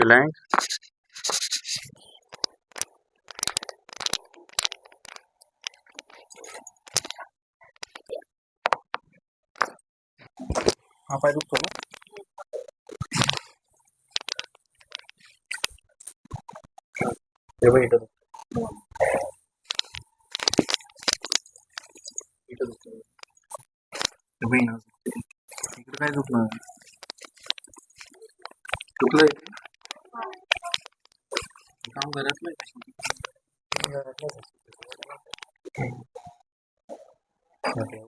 Reliance हा पाय दुखतो ना हे इथं दुखतं. इथं दुखतं. इकडे काय हे काम घरातलं.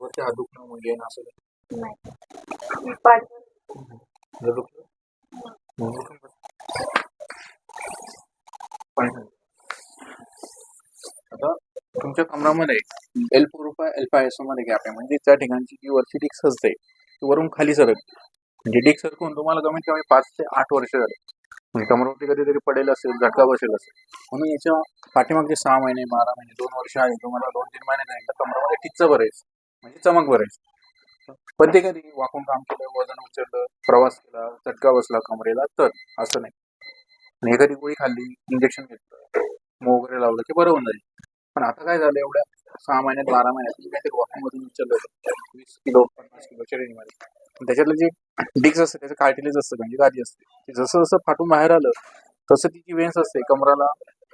वरती दुखणं येणं असं दुखलं. आता तुमच्या कमरामध्ये एल फोर रुपये एल फाय एसमध्ये गॅप आहे. म्हणजे त्या ठिकाणची जी वरची डिक्स असते ती वरून खाली सरक म्हणजे सर सरकून तुम्हाला कमीत कमी पाच ते आठ वर्ष झाले. म्हणजे कमरावरती कधीतरी पडेल असेल झटका बसेल असेल. म्हणून याच्या पाठीमागचे सहा महिने बारा महिने दोन वर्ष आहे. तुम्हाला दोन तीन महिने नाही तर कमरामध्ये टिच्च भरायचं म्हणजे चमक भरायचं पण ते कधी वाकून काम केलं वजन उचललं प्रवास केला झटका बसला कमरेला तर असं नाही. आणि एखादी गोळी खाल्ली इंजेक्शन घेतलं मग वगैरे लावलं की बरं होऊन जाईल. पण आता काय झालं एवढ्या सहा महिन्यात बारा महिन्यात काहीतरी वॉकिंग मधून उचललं. वीस किलो पन्नास किलोच्या रेंजमध्ये त्याच्यातलं जे डिक्स असते त्याचं कार्टिलेज असतं म्हणजे गादी असते. ते जसं जसं फाटून बाहेर आलं तसं तिची वेन्स असते कमराला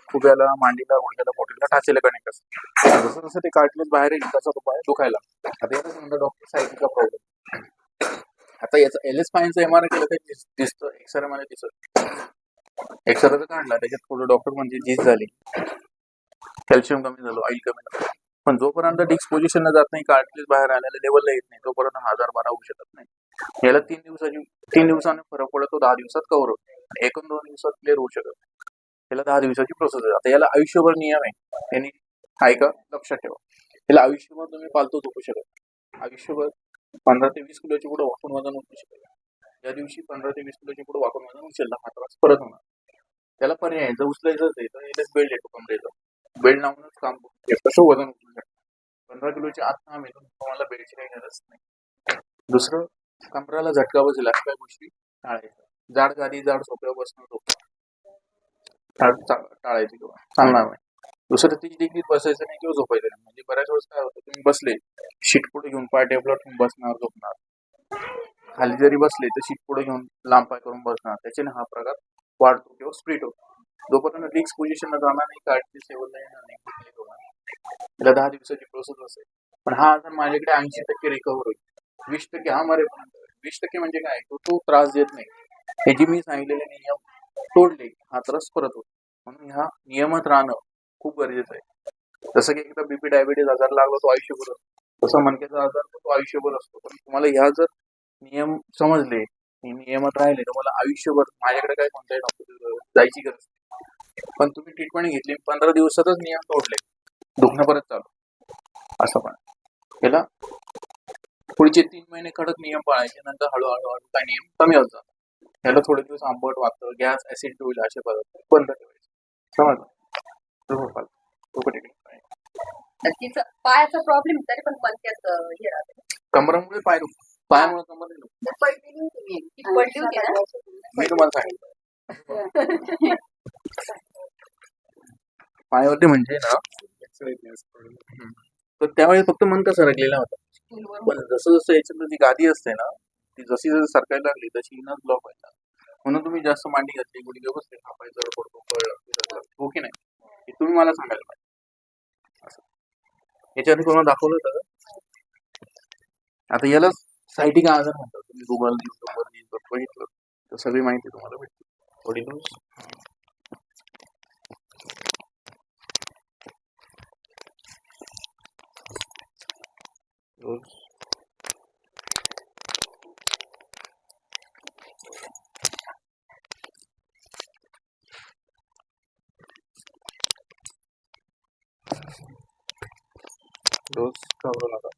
खुब्याला मांडीला गुडघ्याला पोटीला टाचेला कनेक्ट असते. जसं जसं ते कार्टिलेज बाहेर येईल त्याचा तो पाय दुखायला आता याला म्हणतात डॉक्टर सायटीचा प्रॉब्लेम आता याचं एल एस फाईनचं एम आर आय केलं काही दिसतं एक्सरे मध्ये दिसत. एक्सरे तर काढला त्याच्यात थोडं डॉक्टर म्हणजे जीज झाली. कॅल्शियम कमी झालं ऑइल कमी झालं. पण जोपर्यंत डिक्स पोझिशनला जात नाही कार्टिलेज बाहेर आलेल्या लेवलला येत नाही तोपर्यंत हजार बारा होऊ शकत नाही. याला तीन दिवसाची तीन दिवसाने फरक पडतो दहा दिवसात कव्हर होतो. एकूण दोन दिवसात क्लिअर होऊ शकत याला दहा दिवसाची प्रोसेस आहे. आता याला आयुष्यभर नियम आहे. त्यांनी ऐका लक्षात ठेवा. याला आयुष्यभर तुम्ही पालतो झोपू शकत आयुष्यभर पंधरा ते वीस किलोची पुढे वाकून वजन उचलू शकत ज्या दिवशी पंधरा ते वीस किलोची पुढे वाकून वजन उचलला हा त्रास परत होणार. त्याला पर्याय जर उचलायचंच आहे तर बेल्ट येतो कमरेचा. बेल्ट लावूनच काम करू कसं वजन उचलू शकतो? पंधरा किलोची आत काम येतो तुम्हाला बेल्टची काही गरज नाही. दुसरं कमराला झटका बसेल. अशा काही गोष्टी टाळायच्या. जाड गादी जाड सोप्यावर बसणं झोपणं टाळायची किंवा चालणार नाही. दुसरं तीस डिग्रीत बसायचं नाही किंवा झोपायचं नाही. म्हणजे बऱ्याच वेळेस काय होतं तुम्ही बसले शीट पुढे घेऊन पाय टेबलावर ठेवून बसणार झोपणार. खाली जरी बसले तर शीट पुढे घेऊन लांब पाय करून बसणार. त्याच्याने हा प्रकार वाढतो किंवा स्प्लिट होतो. जोपर्यंत डिक्स पोझिशनला जाणार नाही काढते सेवन येणार नाही नाही. त्याला दहा दिवसाची प्रोसेस असेल. पण हा आजार माझ्याकडे ऐंशी टक्के रिकवर होईल. वीस टक्के हा मरेपर्यंत वीस टक्के म्हणजे काय? तो तो त्रास देत नाही. हे जे मी सांगितलेले नियम तोडले हा त्रास परत होतो. म्हणून ह्या नियमात राहणं खूप गरजेचं आहे. जसं की एकदा बीपी डायबिटीज आजार लागला तो आयुष्यभर असतो. तसं मणक्याचा आजार तो आयुष्यभर असतो. पण तुम्हाला ह्या जर नियम समजले नियमात राहिले तुम्हाला आयुष्यभर माझ्याकडे काय कोणत्याही डॉक्टर जायची गरज नाही. पण तुम्ही ट्रीटमेंट घेतली पंधरा दिवसातच नियम तोडले. दुखणं परत चालू. असं पण. याला पुढचे तीन महिने कडक नियम पाळायचे नंतर हळूहळू हळू काय नियम कमी होत जातात. त्याला थोडे दिवस आंबट वाटतं गॅस ऍसिड होईल असे पदार्थ बंद ठेवायचे. समजलं? पायाचा प्रॉब्लेम तरी पण हे राहते. कमरामुळे पाय पायामुळे कमर पडली मी ती पडली होती ना? मी तुम्हाला सांगितलं पायावरती म्हणजे ना. तर त्यावेळी फक्त मनका सरकलेला होता? पण जसं जसं याच्यात जी गादी असते ना ती जशी जशी सरकायला लागली तशी इनर ब्लॉक व्हायचा म्हणून तुम्ही जास्त मांडी घातली गुडघे बसले थापायचं पडतो कळलं हो की नाही? हे तुम्ही मला सांगायला पाहिजे. असं. याच्यावर कोणाला दाखवलं होतं का? आता याला सायटिका आजार म्हणतात? तुम्ही गुगल युट्यूबवर बघितलं तर सगळी माहिती तुम्हाला भेटते. थोडी लूज लूज लूज घाबरू नका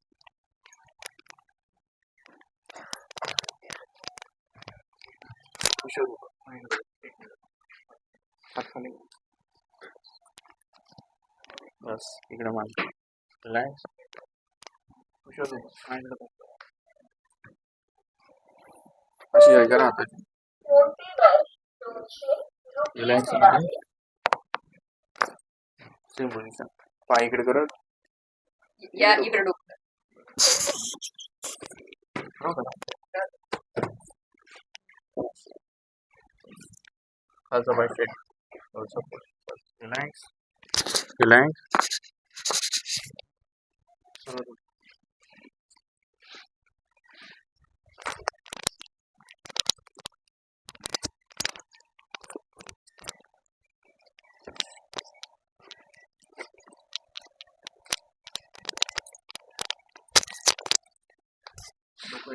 उशीर होतो. नाही होत. एक मिनिट. हात खाली अशी जागा राहतात रिलॅक्स सेम पोझिशन पाय इकडे करत या इकडे डोकं खालचा पाय स्ट्रेट रिलॅक्स रिलॅक्स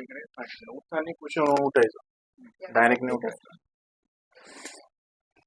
इकडे उठताना कुशन उठायचं. डायरेक्ट नाही उठायचं.